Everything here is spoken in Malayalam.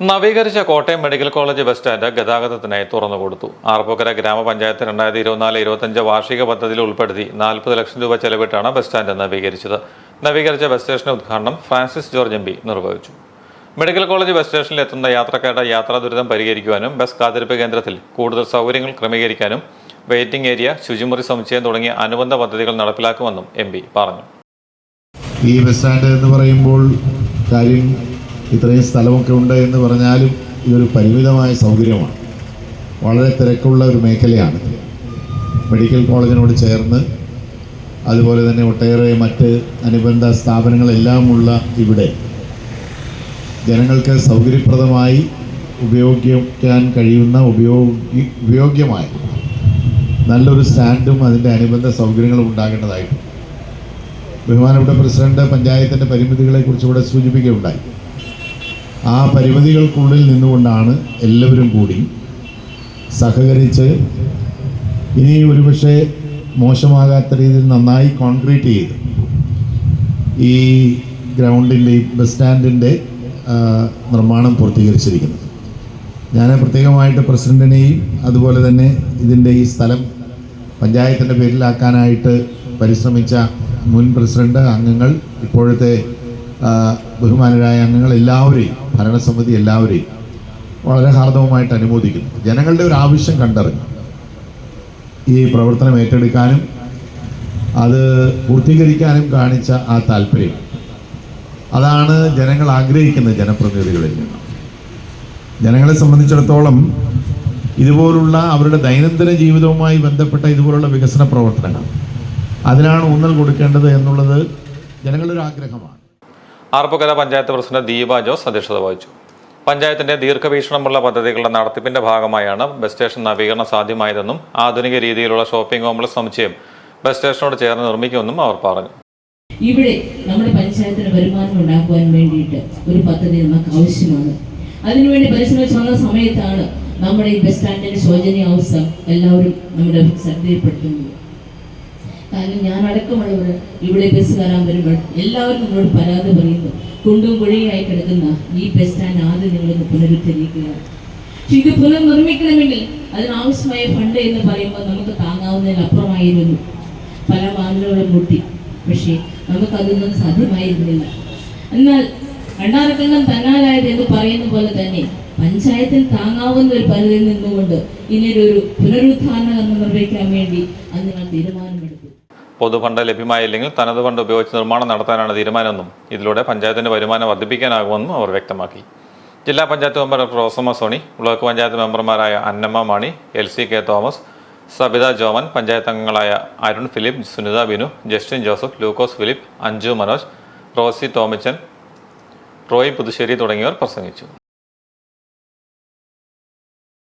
നവീകരിച്ച Kottayam medical college bus stand ഗതാഗതത്തിനായി തുറന്നു കൊടുത്തു ആർപ്പൂക്കര ഗ്രാമപഞ്ചായത്ത് രണ്ടായിരത്തി ഇരുപത്തിനാല് ഇരുപത്തഞ്ച് വാർഷിക പദ്ധതിയിൽ ഉൾപ്പെടുത്തി നാൽപ്പത് ലക്ഷം രൂപ ചെലവിട്ടാണ് ബസ് സ്റ്റാൻഡ് നവീകരിച്ചത്. നവീകരിച്ച ബസ് സ്റ്റേഷൻ ഉദ്ഘാടനം ഫ്രാൻസിസ് ജോർജ് എം നിർവഹിച്ചു. മെഡിക്കൽ കോളേജ് ബസ് സ്റ്റേഷനിൽ എത്തുന്ന യാത്രക്കാരുടെ യാത്രാ ദുരിതം പരിഹരിക്കുവാനും ബസ് കാത്തിരിപ്പ് കേന്ദ്രത്തിൽ കൂടുതൽ സൗകര്യങ്ങൾ ക്രമീകരിക്കാനും വെയിറ്റിംഗ് ഏരിയ ശുചിമുറി സമുച്ചയം തുടങ്ങിയ അനുബന്ധ പദ്ധതികൾ നടപ്പിലാക്കുമെന്നും എം പറഞ്ഞു. ഈ ബസ് സ്റ്റാൻഡ് എന്ന് പറയുമ്പോൾ കാര്യം ഇത്രയും സ്ഥലമൊക്കെ ഉണ്ട് എന്ന് പറഞ്ഞാലും ഇതൊരു പരിമിതമായ സൗകര്യമാണ്. വളരെ തിരക്കുള്ള ഒരു മേഖലയാണ്. മെഡിക്കൽ കോളേജിനോട് ചേർന്ന് അതുപോലെ തന്നെ ഒട്ടേറെ മറ്റ് അനുബന്ധ സ്ഥാപനങ്ങളെല്ലാം ഉള്ള ഇവിടെ ജനങ്ങൾക്ക് സൗകര്യപ്രദമായി ഉപയോഗിക്കാൻ കഴിയുന്ന ഉപയോഗി ഉപയോഗ്യമായ നല്ലൊരു സ്റ്റാൻഡും അതിന്റെ അനുബന്ധ സൗകര്യങ്ങളും ഉണ്ടാകേണ്ടതായിട്ടുണ്ട്. ബഹുമാനപ്പെട്ട പ്രസിഡന്റ് പഞ്ചായത്തിന്റെ പരിമിതികളെക്കുറിച്ച് ഇവിടെ സൂചിപ്പിക്കുകയുണ്ടായി. ആ പരിമിതികൾക്കുള്ളിൽ നിന്നുകൊണ്ടാണ് എല്ലാവരും കൂടി സഹകരിച്ച് ഇനി ഒരുപക്ഷെ മോശമാകാത്ത രീതിയിൽ നന്നായി കോൺക്രീറ്റ് ചെയ്ത് ഈ ഗ്രൗണ്ടിന്റെ ബസ് സ്റ്റാൻഡിന്റെ നിർമ്മാണം പൂർത്തീകരിച്ചിരിക്കുന്നത്. ഞാൻ പ്രത്യേകമായിട്ട് പ്രസിഡന്റിനെയും അതുപോലെ തന്നെ ഇതിന്റെ ഈ സ്ഥലം പഞ്ചായത്തിന്റെ പേരിലാക്കാനായിട്ട് പരിശ്രമിച്ച മുൻ പ്രസിഡന്റ് അംഗങ്ങൾ ഇപ്പോഴത്തെ ബഹുമാനരായ അംഗങ്ങൾ എല്ലാവരെയും ഭരണസമിതി എല്ലാവരെയും വളരെ ഹാർദവമായിട്ട് അനുമോദിക്കുന്നു. ജനങ്ങളുടെ ഒരു ആവശ്യം കണ്ടറിഞ്ഞു. ഈ പ്രവർത്തനം ഏറ്റെടുക്കാനും അത് പൂർത്തീകരിക്കാനും കാണിച്ച ആ താല്പര്യം. അതാണ് ജനങ്ങൾ ആഗ്രഹിക്കുന്നത് ജനപ്രതിനിധികളിൽ നിന്ന്. ജനങ്ങളെ സംബന്ധിച്ചിടത്തോളം ഇതുപോലുള്ള അവരുടെ ദൈനംദിന ജീവിതവുമായി ബന്ധപ്പെട്ട ഇതുപോലുള്ള വികസന പ്രവർത്തനങ്ങൾ അതിനാണ് ഊന്നൽ കൊടുക്കേണ്ടത് എന്നുള്ളത് ജനങ്ങളുടെ ഒരു ആഗ്രഹമാണ്. ആർപ്പുകര പഞ്ചായത്ത് പ്രസിഡന്റ് ദീപ ജോസ് അധ്യക്ഷത വഹിച്ചു. പഞ്ചായത്തിന്റെ ദീർഘവീക്ഷണമുള്ള പദ്ധതികളുടെ നടത്തിപ്പിന്റെ ഭാഗമായാണ് ബസ് സ്റ്റേഷൻ നവീകരണം സാധ്യമായതെന്നും ആധുനിക രീതിയിലുള്ള ഷോപ്പിംഗ് കോംപ്ലക്സ് സമുച്ചയം ബസ് സ്റ്റേഷനോട് ചേർന്ന് നിർമ്മിക്കുമെന്നും അവർ പറഞ്ഞു. ഇവിടെ നമ്മുടെ പഞ്ചായത്തിന് വരുമാനം ഉണ്ടാക്കുവാൻ വേണ്ടിയിട്ട് ഒരു പദ്ധതി നമുക്ക് ആവശ്യമാണ്. അതിനുവേണ്ടി പരിശ്രമിച്ചു വന്ന സമയത്താണ് നമ്മുടെ ഈ ബസ് സ്റ്റാൻഡിന്റെ ശോചനീയാവസ്ഥ എല്ലാവരും നമ്മുടെ ശ്രദ്ധയിൽപ്പെടുത്തുന്നത്. കാരണം ഞാൻ അടക്കമുള്ളവർ ഇവിടെ ബസ് കയറാൻ വരുമ്പോൾ എല്ലാവരും നിങ്ങളോട് പരാതി പറയുന്നു. കുണ്ടും കുഴിയായി കിടക്കുന്ന ഈ ബസ് സ്റ്റാൻഡ് ആദ്യം നിങ്ങളൊന്ന് പുനരുദ്ധരിക്കുക പക്ഷെ ഇത് പുനർനിർമ്മിക്കണമെങ്കിൽ അതിനാവശ്യമായ ഫണ്ട് എന്ന് പറയുമ്പോൾ നമുക്ക് താങ്ങാവുന്നതിലപ്പുറമായിരുന്നു പല വാങ്ങലുകളും മുട്ടി. പക്ഷേ നമുക്കതൊന്നും സാധ്യമായിരുന്നില്ല. എന്നാൽ രണ്ടാറക്കങ്ങൾ തന്നാലായത് എന്ന് പറയുന്ന പോലെ തന്നെ പഞ്ചായത്തിൽ താങ്ങാവുന്ന ഒരു പരിധിയിൽ നിന്നുകൊണ്ട് ഇനിയൊരു പുനരുദ്ധാരണ നിർവഹിക്കാൻ വേണ്ടി അന്ന് ഞങ്ങൾ തീരുമാനമെടുത്തു. പൊതുഫണ്ട് ലഭ്യമായില്ലെങ്കിൽ തനത് ഫണ്ട് ഉപയോഗിച്ച് നിർമ്മാണം നടത്താനാണ് തീരുമാനമെന്നും ഇതിലൂടെ പഞ്ചായത്തിന്റെ വരുമാനം വർദ്ധിപ്പിക്കാനാകുമെന്നും അവർ വ്യക്തമാക്കി. ജില്ലാ panchayat member doctor Rosamma Soni block panchayat മെമ്പർമാരായ Annamma Mani L C K Thomas Sabitha Joman panchayat അംഗങ്ങളായ അരുൺ ഫിലിപ്പ് സുനിത ബിനു ജസ്റ്റിൻ ജോസഫ് ലൂക്കോസ് ഫിലിപ്പ് അഞ്ജു മനോജ് റോസി തോമച്ചൻ റോയ് പുതുശ്ശേരി തുടങ്ങിയവർ പ്രസംഗിച്ചു.